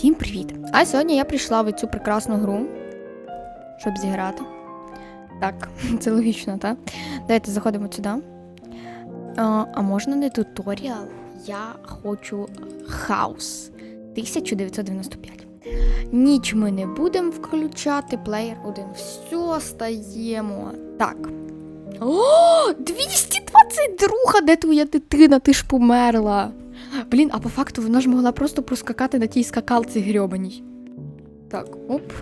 Всім привіт! А сьогодні я прийшла в цю прекрасну гру, щоб зіграти. Так, це логічно, так? Давайте заходимо сюди. А, а можна не туторіал? Я хочу хаус 1995. Ніч ми не будемо включати. Плеєр 1. Все, стаємо. Так. О, 222! Де твоя дитина? Ти ж померла. Блін, а по факту вона ж могла просто проскакати на тій скакалці грьобаній. Так, оп.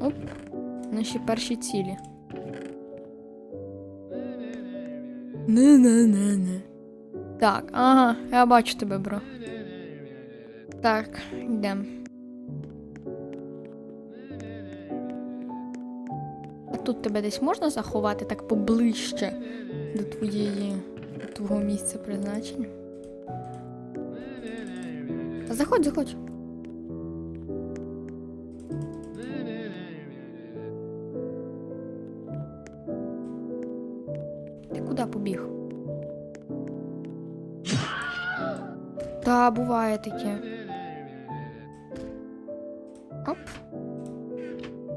Оп. Наші перші цілі. Не-не-не-не. Так, ага, я бачу тебе, бро. Так, йдем. А тут тебе десь можна заховати так поближче до твоєї до твого місця призначення? Заходь, заходь. Ти куди побіг? Та, буває таке. Оп.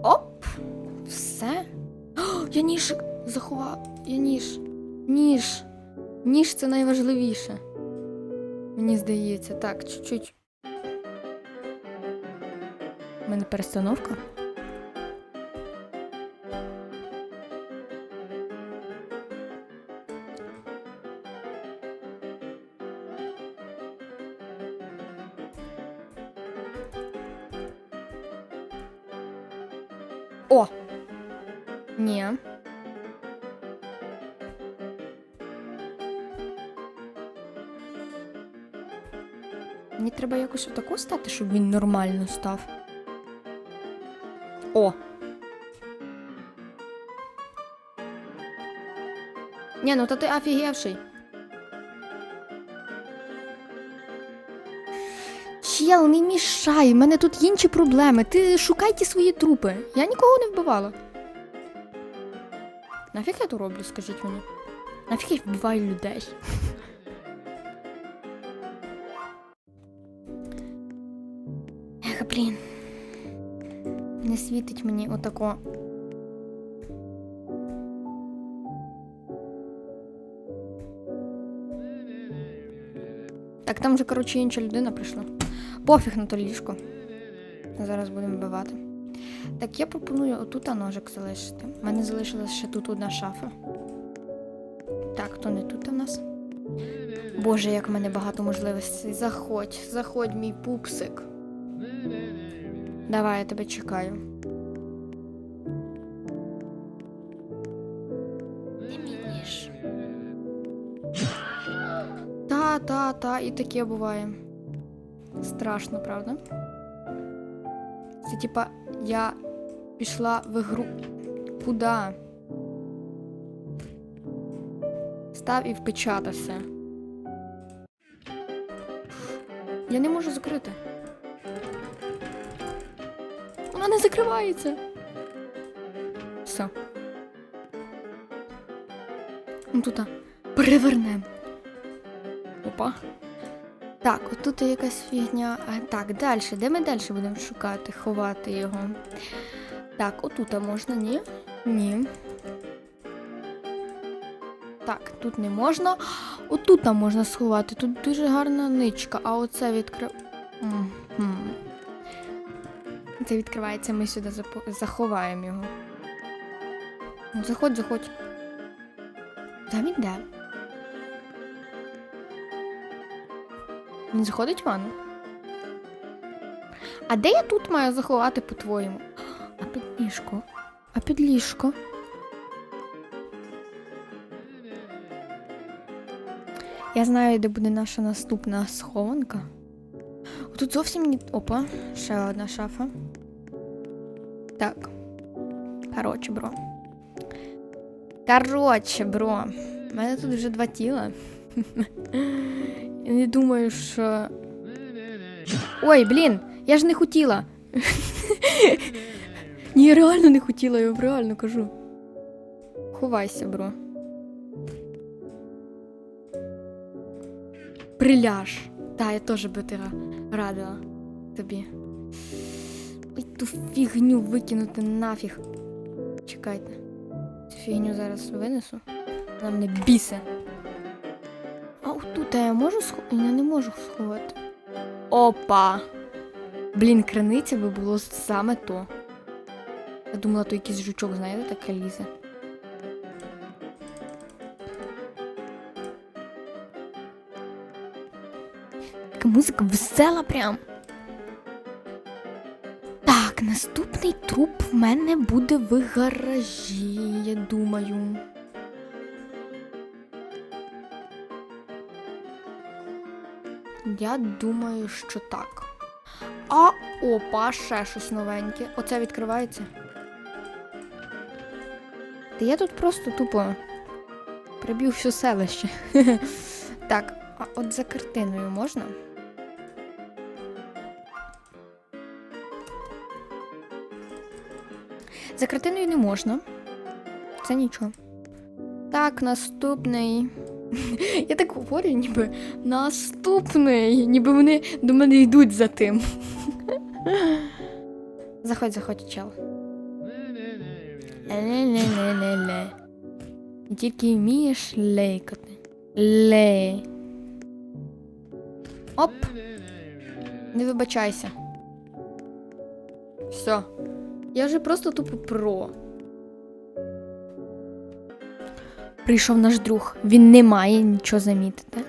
Оп. Все. О, я ніж заховав. Я ніж. Ніж. Ніж це найважливіше. Мені здається, так, чуть-чуть. Мене перестановка. О! Ні. Мені треба якось отако стати, щоб він нормально став. О! Ні, ну то ти офігевший. Чел, не мішай, в мене тут інші проблеми. Ти шукай ті свої трупи. Я нікого не вбивала. Нафіг я то роблю, скажіть мені? Нафіг я вбиваю людей? Ех, блін. Не світить мені отако. Так, там вже, коротше, інша людина прийшла. Пофіг на то ліжко. Зараз будемо вбивати. Так, я пропоную отут ножик залишити. У мене залишилась ще тут одна шафа. Так, то не тут у нас. Боже, як в мене багато можливостей. Заходь, заходь, мій пупсик. Давай, я тебе чекаю. Мініш. Та, та, та, і таке буває. Страшно, правда? Це типа я пішла в ігру. Куда? Став і впечатався. Я не можу закрити. Вона не закривається. Все. Ну тут перевернемо. Опа. Так, отут є якась фігня. А, так, далі. Де ми далі будемо шукати, ховати його? Так, отут можна, ні? Ні. Так, тут не можна. Отут можна сховати. Тут дуже гарна ничка, а оце відкрив. Це відкривається, ми сюди заховаємо його. Ну, Заходь, заходь. Там він де? Він заходить в ванну? А де я тут маю заховати, по-твоєму? А під ліжко? А під ліжко? Я знаю, де буде наша наступна схованка. Тут зовсім ні. Опа, ще одна шафа. Так. Коротше, бро. Коротше, бро. У мене тут вже два тіла. Я не думаю, що. Ой, блін, я ж не хотіла. Ні, я реально не хотіла, я вам реально кажу. Ховайся, бро. Приляж. Та, я теж би ти ра- радила тобі. Ту фігню викинути нафіг. Чекайте. Цю фігню зараз винесу. Вона мене бісе. А отут я можу сховати? Я не можу сховати. Опа! Блін, криниця би було саме то. Я думала, то якийсь жучок, знаєте, таке лізе. Така музика весела прям. Наступний труп в мене буде в гаражі, я думаю. Я думаю, що так. А опа, ще щось новеньке. Оце відкривається. Та я тут просто тупо приб'ю все селище. так, а от за картиною можна? За картиною не можна. Це нічого. Так, наступний. Я так говорю, ніби наступний. Ніби вони до мене йдуть за тим. Заходь, заходь, чел. Ле-ле-ле-ле-ле. Тільки вмієш лейкати. Лей. Оп. Не вибачайся. Все. Я вже просто тупо про. Прийшов наш друг. Він не має нічого замітити.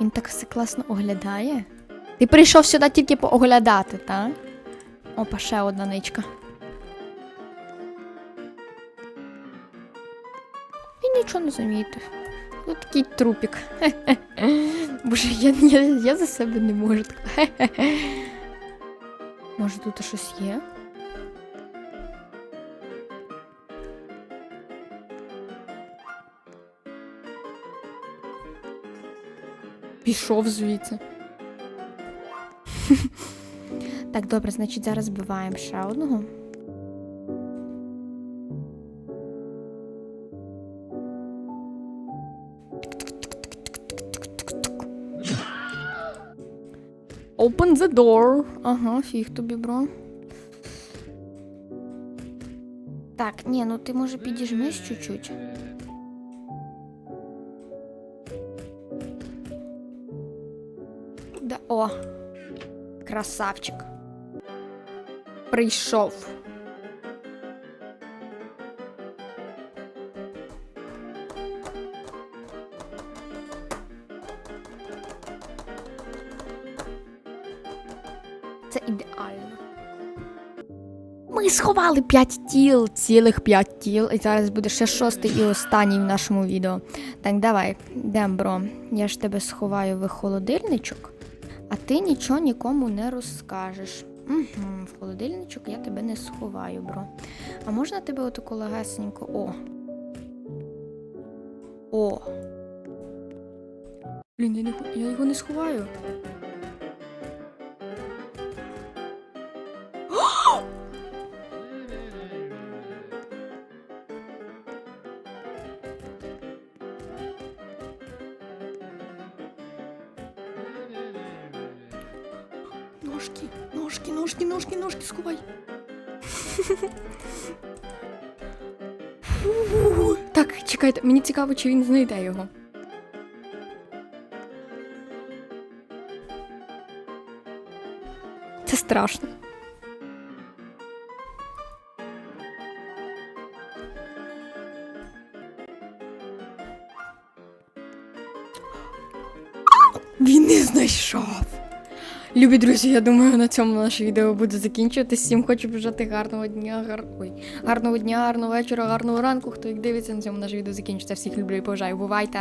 Він так все класно оглядає. Ти прийшов сюди тільки пооглядати, так? Опа, ще одна ничка. Він нічого не замітив. Ось такий трупік. Боже, я, я, я за себе не можу. Може тут щось є? Пішов звідси. так, добре, значить, зараз збиваємо ще одного. Open the door. Ага, фіг тобі, бро. Так, ні, ну ти може підіжмись чуть-чуть. Да, о, красавчик. Прийшов. Це ідеально. Ми сховали 5 тіл, цілих 5 тіл, і зараз буде ще шостий і останній в нашому відео. Так, давай, йдем, бро. Я ж тебе сховаю в холодильничок, ти нічого нікому не розкажеш. Угу, в холодильничок я тебе не сховаю, бро. А можна тебе отаку легесенько. О. О. Блін, я, його не сховаю. Ножки, ножки, ножки, ножки, ножки, сховай. Так, чекайте, мені цікаво, чи він знайде його. Це страшно. Він не знайшов. Любі друзі, я думаю, на цьому наше відео буде закінчуватись. Всім хочу бажати гарного дня, гар... Ой, гарного дня, гарного вечора, гарного ранку. Хто як дивиться, на цьому наше відео закінчиться. Всіх люблю і поважаю. Бувайте!